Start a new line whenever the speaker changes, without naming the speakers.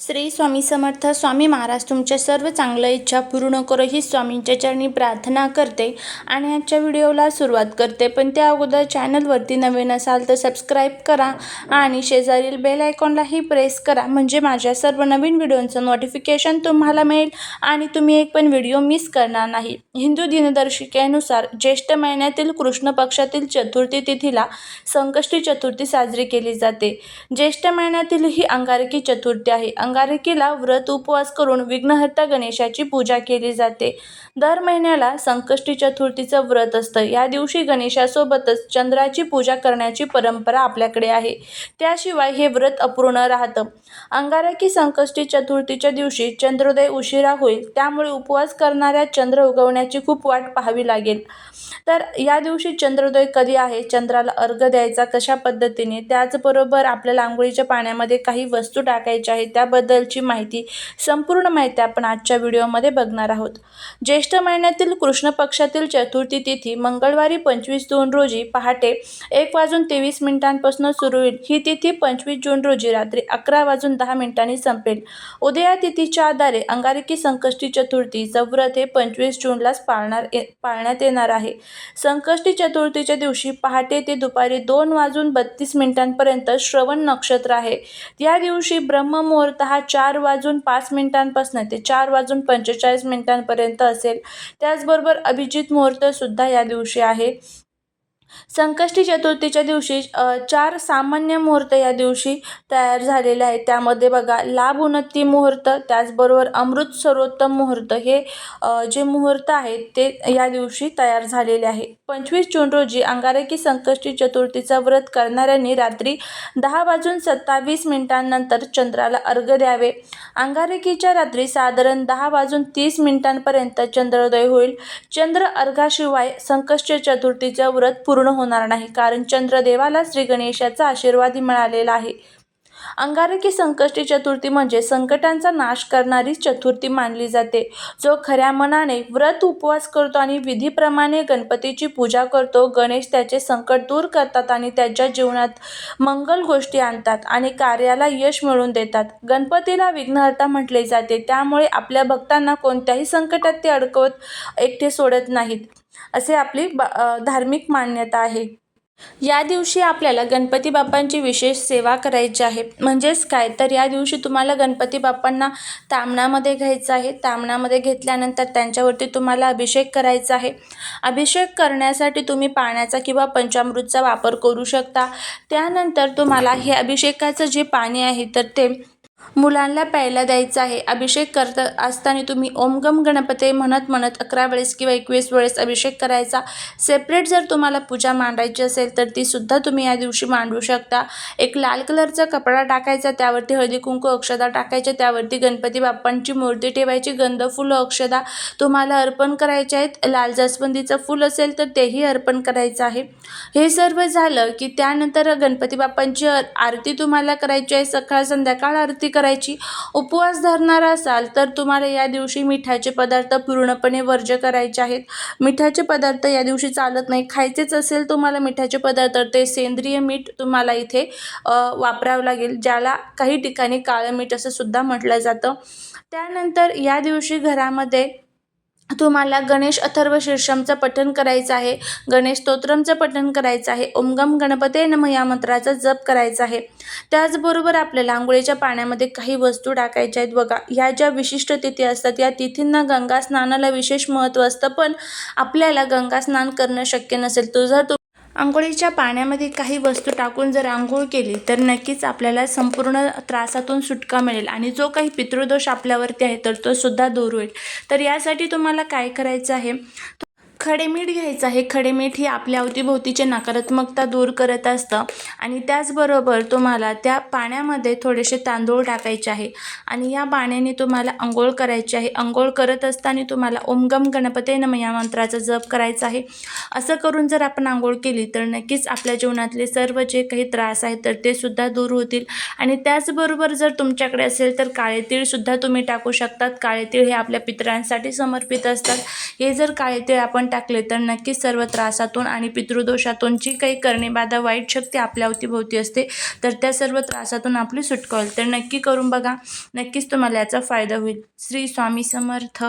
श्री स्वामी समर्थ स्वामी महाराज तुमच्या सर्व चांगल्या इच्छा पूर्ण करो ही स्वामींच्या चरणी प्रार्थना करते आणि आजच्या व्हिडिओला सुरुवात करते. पण त्या अगोदर चॅनलवरती नवीन असाल तर सबस्क्राईब करा आणि शेजारील बेल आयकॉनलाही प्रेस करा. म्हणजे माझ्या सर्व नवीन व्हिडिओंचं नोटिफिकेशन तुम्हाला मिळेल आणि तुम्ही एक पण व्हिडिओ मिस करणार नाही. हिंदू दिनदर्शिकेनुसार ज्येष्ठ महिन्यातील कृष्ण पक्षातील चतुर्थी तिथीला संकष्टी चतुर्थी साजरी केली जाते. ज्येष्ठ महिन्यातील ही अंगारकी चतुर्थी आहे. अंगारकीला व्रत उपवास करून विघ्नहर्ता गणेशाची पूजा केली जाते. दर महिन्याला संकष्टी चतुर्थीचं व्रत असतं. या दिवशी गणेशासोबतच चंद्राची पूजा करण्याची परंपरा आपल्याकडे आहे. त्याशिवाय हे व्रत अपूर्ण राहतं. अंगारकी संकष्टी चतुर्थीच्या दिवशी चंद्रोदय उशिरा होईल त्यामुळे उपवास करणाऱ्या चंद्र उगवण्याची खूप वाट पाहावी लागेल. तर या दिवशी चंद्रोदय कधी आहे? चंद्राला अर्घ द्यायचा कशा पद्धतीने? त्याचबरोबर आपल्याला आंघोळीच्या पाण्यामध्ये काही वस्तू टाकायच्या आहेत त्याबद्दलची माहिती संपूर्ण माहिती आपण आजच्या व्हिडिओमध्ये बघणार आहोत. ज्येष्ठ महिन्यातील कृष्ण पक्षातील चतुर्थी तिथी मंगळवारी पंचवीस जून रोजी पहाटे एक वाजून तेवीस मिनिटांपासून सुरू होईल. ही तिथी पंचवीस जून रोजी रात्री अकरा वाजून दहा मिनिटांनी संपेल. उदया तिथीच्या आधारे अंगारकी संकष्टी चतुर्थी व्रत हे पंचवीस जूनलाच पाळणार ये पाळण्यात येणार आहे. संकष्टी चतुर्थीच्या दिवशी पहाटे ते दुपारी दोन वाजून बत्तीस मिनिटांपर्यंत श्रवण नक्षत्र आहे. या दिवशी ब्रह्ममुहूर्त हा चार वाजून पाच मिनिटांपासून ते चार वाजून पंचेचाळीस मिनिटांपर्यंत असेल. त्याचबरोबर अभिजित मुहूर्तसुद्धा या दिवशी आहे. संकष्टी चतुर्थीच्या दिवशी चार सामान्य मुहूर्त या दिवशी तयार झालेले आहेत. त्यामध्ये बघा लाभ उन्नती मुहूर्त त्याचबरोबर अमृत सर्वोत्तम मुहूर्त हे जे मुहूर्त आहेत ते या दिवशी तयार झालेले आहे. पंचवीस जून रोजी अंगारकी संकष्टी चतुर्थीचं व्रत करणाऱ्यांनी रात्री दहा वाजून सत्तावीस मिनिटांनंतर चंद्राला अर्घ द्यावे. अंगारकीच्या रात्री साधारण दहा वाजून तीस मिनिटांपर्यंत चंद्रोदय होईल. चंद्र अर्घाशिवाय संकष्ट चतुर्थीचं व्रत पूर्ण पूर्ण होणार नाही. कारण चंद्रदेवाला श्री गणेशाचा आशीर्वाद मिळालेला आहे. अंगारकी संकष्टी चतुर्थी म्हणजे संकटांचा नाश करणारी चतुर्थी मानली जाते. जो खऱ्या मनाने व्रत उपवास करतो आणि विधीप्रमाणे गणपतीची पूजा करतो गणेश त्याचे संकट दूर करतात आणि त्याच्या जीवनात मंगल गोष्टी आणतात आणि कार्याला यश मिळवून देतात. गणपतीला विघ्नहर्ता म्हटले जाते त्यामुळे आपल्या भक्तांना कोणत्याही संकटात ते अडकवत एकटे सोडत नाहीत असे आपली धार्मिक मान्यता आहे. या दिवशी आपल्याला गणपती बाप्पांची विशेष सेवा करायची आहे. म्हणजेच काय? तर या दिवशी तुम्हाला गणपती बाप्पांना तामणामध्ये घ्यायचं आहे. तामणामध्ये घेतल्यानंतर त्यांच्यावरती तुम्हाला अभिषेक करायचा आहे. अभिषेक करण्यासाठी तुम्ही पाण्याचा किंवा पंचामृतचा वापर करू शकता. त्यानंतर तुम्हाला हे अभिषेकाचं जे पाणी आहे तर ते मुलांना प्यायला द्यायचं आहे. अभिषेक करत असताना तुम्ही ओम गम गणपते म्हणत म्हणत अकरा वेळेस किंवा एकवीस वेळेस अभिषेक करायचा. सेपरेट जर तुम्हाला पूजा मांडायची असेल तर ती सुद्धा तुम्ही या दिवशी मांडू शकता. एक लाल कलरचा कपडा टाकायचा त्यावरती हळदी कुंकू अक्षदा टाकायच्या त्यावरती गणपती बाप्पांची मूर्ती ठेवायची गंध फुलं अक्षदा तुम्हाला अर्पण करायचे आहेत. लाल जास्वंदीचं फूल असेल तर तेही अर्पण करायचं आहे. हे सर्व झालं की त्यानंतर गणपती बाप्पांची आरती तुम्हाला करायची आहे. सकाळ संध्याकाळ आरती करायची. उपवास धरणार असाल तर तुम्हाला या दिवशी मिठाचे पदार्थ पूर्णपणे वर्ज्य करायचे आहेत. मिठाचे पदार्थ या दिवशी चालत नाही. खायचेच असेल तुम्हाला मिठाचे पदार्थ तर ते सेंद्रिय मीठ तुम्हाला इथे वापरावं लागेल ज्याला काही ठिकाणी काळं मीठ असं सुद्धा म्हटलं जातं. त्यानंतर या दिवशी घरामध्ये तुम्हाला गणेश अथर्व शीर्षमचं पठण करायचं आहे. गणेश स्तोत्रमचं पठण करायचं आहे. ओमगम गणपते नम या मंत्राचा जप करायचा आहे. त्याचबरोबर आपल्याला आंघोळीच्या पाण्यामध्ये काही वस्तू टाकायच्या आहेत बघा. ह्या ज्या विशिष्ट तिथी असतात या तिथींना गंगा स्नानाला विशेष महत्त्व असतं पण आपल्याला गंगा स्नान करणं शक्य नसेल. तो जर आंघोळीच्या पाण्यामध्ये काही वस्तू टाकून जर आंघोळ केली तर नक्कीच आपल्याला संपूर्ण त्रासातून सुटका मिळेल. आणि जो काही पितृदोष आपल्यावरती आहे तर तो सुद्धा दूर होईल. तर यासाठी तुम्हाला काय करायचं आहे? खडे मीठ घ्यायचं आहे. खडे मीठ ही आपल्या अवतीभोवतीचे नकारात्मकता दूर करत असतं आणि त्याचबरोबर तुम्हाला त्या पाण्यामध्ये थोडेसे तांदूळ टाकायचे आहे आणि या पाण्याने तुम्हाला अंघोळ करायची आहे. अंघोळ करत असताना तुम्हाला ओमगम गणपते नम या मंत्राचा जप करायचा आहे. असं करून जर आपण आंघोळ केली तर नक्कीच आपल्या जीवनातले सर्व जे काही त्रास आहेत तर ते सुद्धा दूर होतील. आणि त्याचबरोबर जर तुमच्याकडे असेल तर काळे तीळसुद्धा तुम्ही टाकू शकतात. काळे तीळ हे आपल्या पितरांसाठी समर्पित असतात. हे जर काळे तीळ आपण टाकले तर नक्कीच सर्व त्रासातून आणि पितृदोषातून जी काही करणे बाधा वाईट शक्ती आपल्या अवतीभोवती असते तर त्या सर्व त्रासातून आपली सुटका होईल. तर नक्की करून बघा. नक्कीच तुम्हाला याचा फायदा होईल. श्री स्वामी समर्थ.